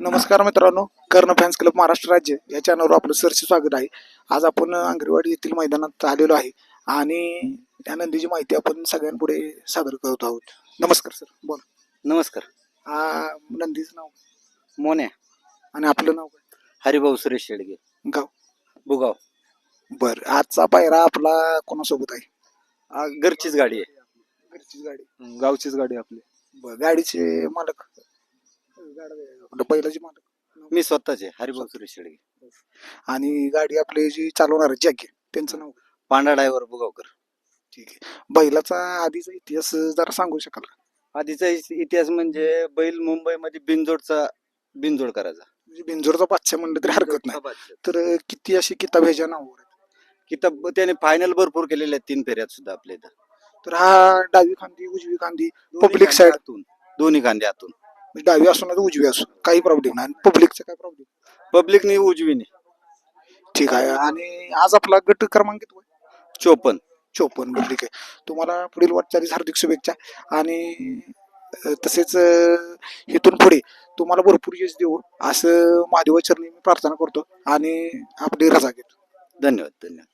नमस्कार मित्रांनो कर्ण fans club Maharashtra राज्य या चॅनलवर आपलं सरचे स्वागत आहे. आज आपण अंगणवाडी येथील मैदानात आलेलो आहे आणि त्या नंदीची माहिती आपण सगळ्यांपुढे सादर करत आहोत. नमस्कार सर बोल. नमस्कार. हा नंदीचं नाव मोन्या. आणि आपलं नाव काय? हरिभाऊ सुरेश शेडगे. गाव. बुगाव बर आजचा पायरा आपला कोणासोबत आहे? आ, घरचीच गाडी आहे. घरचीच गाडी. गावचीच गाडी आपली. बर गाडीचे मालक? आपलं पहिल्याचे मालक. मी स्वतःचे हरिभाऊ सुरेश शेडगे आणि गाडी आपली जी चालवणार जॅके त्यांचं नाव? पांढरा ड्रायव्हर बुगावकर. ठीक आहे. बैलाचा आधीचा इतिहास जरा सांगू शकाल का? आधीचा इस- इतिहास म्हणजे बैल मुंबईमध्ये बिनजोडचा बिनजोड करायचा. म्हणजे बिंजोरचा बादशाह म्हणलं तरी हरकत नाही. तर किती अशी किताब ह्याच्या नावावर आहेत? किताब त्याने फायनल भरपूर केलेले आहेत तीन फेऱ्यात सुद्धा आपल्या इथं. तर हा डावी खांदी उजवी खांदी दोन्ही Public side. दोन्ही आतून. म्हणजे डावी असो ना उजवी असो काही प्रॉब्लेम नाही. पब्लिकचा काय प्रॉब्लेम पब्लिकनी उजवीने ठीक आहे. आणि आज आपला गट क्रमांक किती आहे? चोपन्न. चोपन्न ठीक आहे. तुम्हाला पुढील वाटचालीस हार्दिक शुभेच्छा. आणि अं, तसेच अं, इथून पुढे तुम्हाला भरपूर यश देऊ. असं महादेवाचरणी मी प्रार्थना करतो. आणि आपली रजा घेतो. धन्यवाद धन्यवाद.